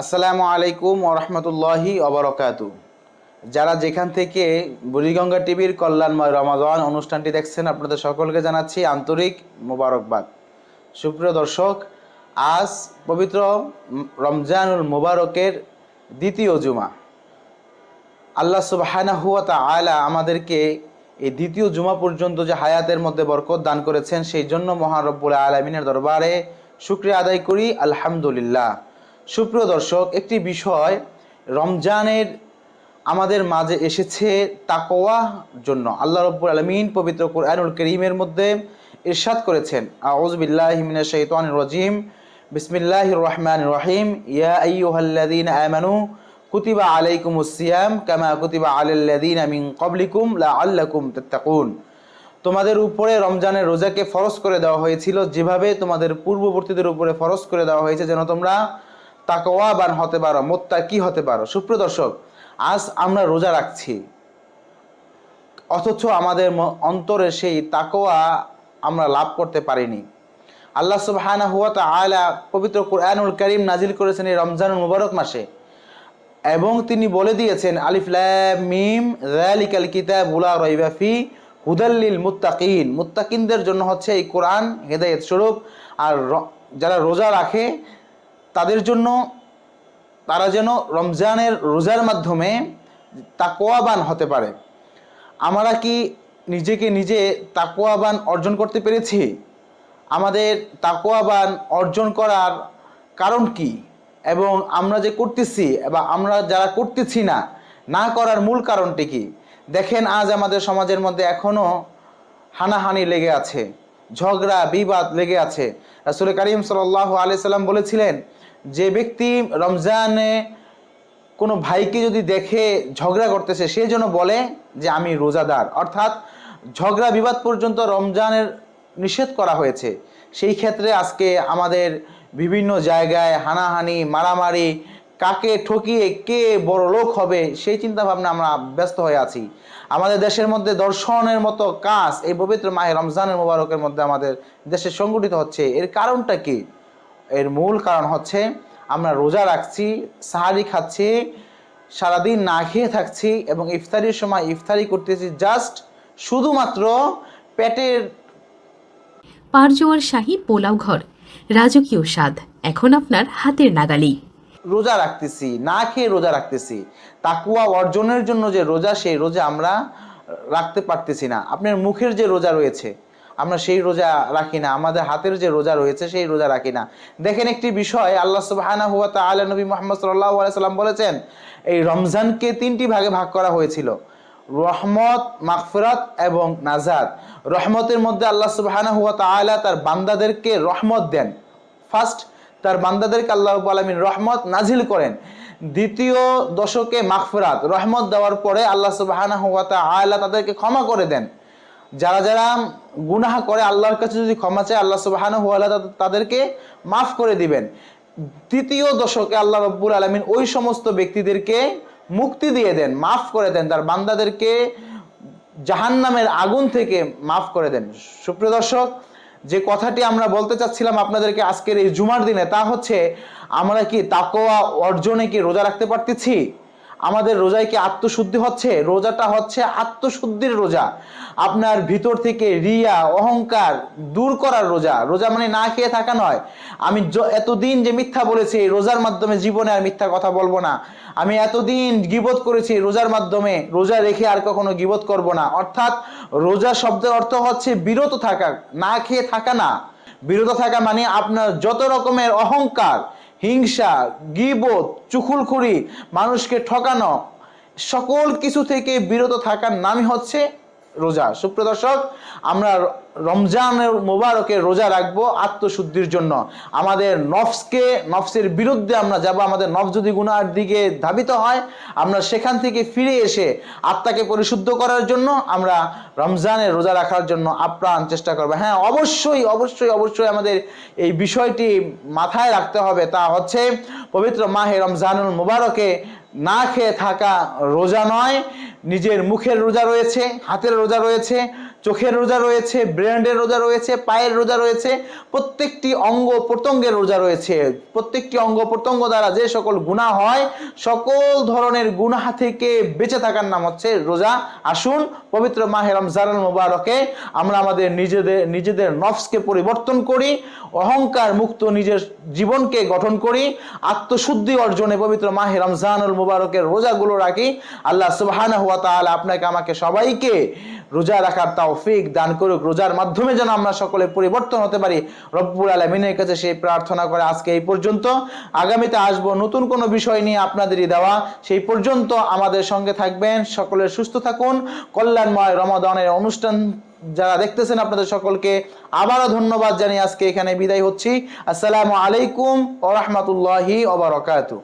আসসালামু আলাইকুম ওরহমতুল্লাহি অবরকাতু যারা যেখান থেকে বুড়িগঙ্গা টিভির কল্যাণময় রমাদান অনুষ্ঠানটি দেখছেন, আপনাদের সকলকে জানাচ্ছি আন্তরিক মোবারকবাদ। সুপ্রিয় দর্শক, আজ পবিত্র রমজানুল মোবারকের দ্বিতীয় জুমা। আল্লাহ সুবাহানাহু ওয়া তাআলা আমাদেরকে এই দ্বিতীয় জুমা পর্যন্ত যে হায়াতের মধ্যে বরকত দান করেছেন, সেই জন্য মহান রব্বুল আলমিনের দরবারে শুক্রিয়া আদায় করি। আলহামদুলিল্লাহ। সুপ্রিয় দর্শক, একটি বিষয় রমজানের আমাদের মাঝে এসেছে তাকোয়া জন্য। আল্লাহ রব্বুল আলমিন পবিত্র কোরআনুল করিমের মধ্যে ইরশাদ করেছেন। আউজ বিল্লাহ মিনাশ শাইতানির রাজিম। বিসমিল্লাহির রহমানির রহিম। ইয়া আইয়ুহাল্লাযীনা আমানু কুতিবা আলাইকুমুস সিয়াম কামা কুতিবা আলাল্লাযীনা মিন ক্বাবলিকুম লাআল্লাকুম তাত্তাকুন। তোমাদের উপরে রমজানের রোজাকে ফরজ করে দেওয়া হয়েছিল। যেভাবে তোমাদের পূর্ববর্তীদের উপরে ফরজ করে দেওয়া হয়েছে, যেন তোমরা তাকওয়াবান হতে পারো মোত্তা কি হতে পারো। সুপ্রিয় দর্শক, আজ আমরা রোজা রাখছি। অথচ আমাদের অন্তরে সেই তাকোয়া আমরা লাভ করতে পারিনি। আল্লাহ সুবহানাহু ওয়া তাআলা পবিত্র কোরআনুল কারীম নাজিল করেছেন এই রমজানুল মুবারক মাসে এবং তিনি বলে দিয়েছেন, আলিফ মিম, যালিকাল কিতাবু লা রাইবা ফি হুদাল্লিল মুত্তাকিন। মুত্তাকিনদের জন্য হচ্ছে এই কোরআন হেদায়েত স্বরূপ। আর যারা রোজা রাখে তাদের জন্য তারা যেন রমজানের রোজার মাধ্যমে তাকোয়াবান হতে পারে। আমরা কি নিজেকে নিজে তাকোয়াবান অর্জন করতে পেরেছি? আমাদের তাকোয়াবান অর্জন করার কারণ কি? এবং আমরা যে করতেছি বা আমরা যারা করতেছি না না করার মূল কারণটি কি? দেখেন, আজ আমাদের সমাজের মধ্যে এখনও হানাহানি লেগে আছে। ঝগড়া, বিবাদ লেগে আছে। রাসুল করিম সাল আলি সাল্লাম বলেছিলেন, যে ব্যক্তি রমজানে কোনো ভাইকে যদি দেখে ঝগড়া করতেছে, সে যেন বলে যে আমি রোজাদার। অর্থাৎ ঝগড়া, বিবাদ পর্যন্ত রমজানের নিষেধ করা হয়েছে। সেই ক্ষেত্রে আজকে আমাদের বিভিন্ন জায়গায় হানাহানি, মারামারি কাকে ঠকিয়ে কে বড় লোক হবে, সেই চিন্তা ভাবনা আমরা ব্যস্ত হয়ে আছি। আমাদের দেশের মধ্যে দর্শনের মতো কাজ এই পবিত্র মাহে রমজানের মোবারকের মধ্যে আমাদের দেশে সংগঠিত হচ্ছে। এর কারণটা কি? এর মূল কারণ হচ্ছে আমরা রোজা রাখছি, সাহারি খাচ্ছি, সারাদিন না খেয়ে থাকছি এবং ইফতারির সময় ইফতারি করতেছি জাস্ট শুধুমাত্র পেটের পারজোয়ার শাহী পোলাও ঘর। রাজকীয় স্বাদ, এখন আপনার হাতের নাগালেই। রোজা রাখতেছি, না খেয়ে রোজা রাখতেছি, তাকুয়া অর্জনের জন্য যে রোজা, সেই রোজা আমরা রাখতে পারতেছি না। আপনার মুখের যে রোজা রয়েছে, আমরা সেই রোজা রাখি না, আমাদের হাতের যে রোজা রয়েছে, সেই রোজা রাখি না। দেখেন একটি বিষয়, আল্লাহ সুবহানাহু ওয়া তাআলা নবী মুহাম্মদ আলাইহি সাল্লাম বলেছেন, এই রমজানকে তিনটি ভাগে ভাগ করা হয়েছিল, রহমত, মাগফিরাত এবং নাজাদ রহমতের মধ্যে আল্লাহ সুবহানাহু ওয়া তাআলা তার বান্দাদেরকে রহমত দেন। ফার্স্ট তার বান্দাদেরকে আল্লাহ আলামিন রহমত নাজিল করেন। দ্বিতীয় দশকে মাগফিরাত, রহমত দেওয়ার পরে আল্লাহ সুবহানাহু ওয়া তাআলা তাদেরকে ক্ষমা করে দেন। যারা যারা গুনাহ করে আল্লাহর কাছে যদি ক্ষমা চায়, আল্লাহ সুবহানাহু ওয়া তাআলা তাদেরকে মাফ করে দিবেন। তৃতীয় দশকে আল্লাহ রব্বুল আলমিন ওই সমস্ত ব্যক্তিদেরকে মুক্তি দিয়ে দেন, মাফ করে দেন, তার বান্দাদেরকে জাহান্নামের আগুন থেকে মাফ করে দেন। সুপ্রিয় দর্শক যে কথাটি আমরা বলতে চাচ্ছিলাম আপনাদেরকে আজকের এই জুমার দিনে তা হচ্ছে, আমরা কি তাকোয়া অর্জনে কি রোজা রাখতে পারতেছি? আমাদের রোজায় কি আত্মশুদ্ধি হচ্ছে? রোজাটা হচ্ছে আত্মশুদ্ধির রোজা। আপনার ভিতর থেকে রিয়া, অহংকার দূর করার রোজা। রোজা মানে না খেয়ে থাকা নয়। আমি এতদিন যে মিথ্যা বলেছি, রোজার মাধ্যমে জীবনে আর মিথ্যা কথা বলব না। আমি এতদিন গিবত করেছি রোজার মাধ্যমে। রোজা রেখে আর কখনো গিবত করব না। অর্থাৎ রোজা শব্দের অর্থ হচ্ছে বিরত থাকা, না খেয়ে থাকা না। বিরত থাকা মানে আপনার যত রকমের অহংকার হিংসা গিবোধ চুখুলখুরি মানুষকে ঠকানো সকল কিছু থেকে বিরত থাকার নামই হচ্ছে রোজা। সুপ্রিয় দর্শক, আমরা রমজানের মোবারকে রোজা রাখব আত্মশুদ্ধির জন্য। আমাদের নফসকে, নফসের বিরুদ্ধে আমরা যাব। আমাদের নফস যদি গুনার দিকে ধাবিত হয়, আমরা সেখান থেকে ফিরে এসে আত্মাকে পরিশুদ্ধ করার জন্য আমরা রমজানের রোজা রাখার জন্য আপ্রাণ চেষ্টা করব। হ্যাঁ অবশ্যই অবশ্যই অবশ্যই আমাদের এই বিষয়টি মাথায় রাখতে হবে। তা হচ্ছে, পবিত্র মাহে রমজানুল মুবারকে না খেয়ে থাকা রোজা নয় নিজের মুখের রোজা রয়েছে হাতের রোজা রয়েছে চোখের রোজা রয়েছে ব্রেন্ডের রোজা রয়েছে, পায়ের রোজা রয়েছে, প্রত্যেকটি অঙ্গ প্রত্যঙ্গের রোজা রয়েছে। প্রত্যেকটি অঙ্গ প্রত্যঙ্গ দ্বারা যে সকল গুণা হয়, সকল ধরনের গুনাহ থেকে বেঁচে থাকার নাম হচ্ছে রোজা। আসুন, পবিত্র মাহে রমজানুল মুবারকে আমরা আমাদের নিজেদের নিজেদের নফসকে পরিবর্তন করি, অহংকার মুক্ত নিজের জীবনকে গঠন করি, আত্মশুদ্ধি অর্জনে পবিত্র মাহে রমজানুল মুবারকের রোজাগুলো রাখি। আল্লাহ তাআলা আপনাকে, আমাকে সবাইকে রোজা রাখার তৌফিক দান করুক, রোজার মাধ্যমে যেন আমরা সকলে পরিবর্তন হতে পারি। রব্বুল আলমিনের কাছে সেই প্রার্থনা করে আজকে এই পর্যন্ত। আগামীতে আসব নতুন কোনো বিষয় নিয়ে আপনাদেরই দেওয়া। সেই পর্যন্ত আমাদের সঙ্গে থাকবেন, সকলে সুস্থ থাকুন। কল্যাণময় রমাদানের অনুষ্ঠান যারা দেখতেছেন আপনাদের সকলকে আবারও ধন্যবাদ জানিয়ে আজকে এখানে বিদায় হচ্ছি। আসসালামু আলাইকুম ও রহমতুল্লাহি ওবরাকাতু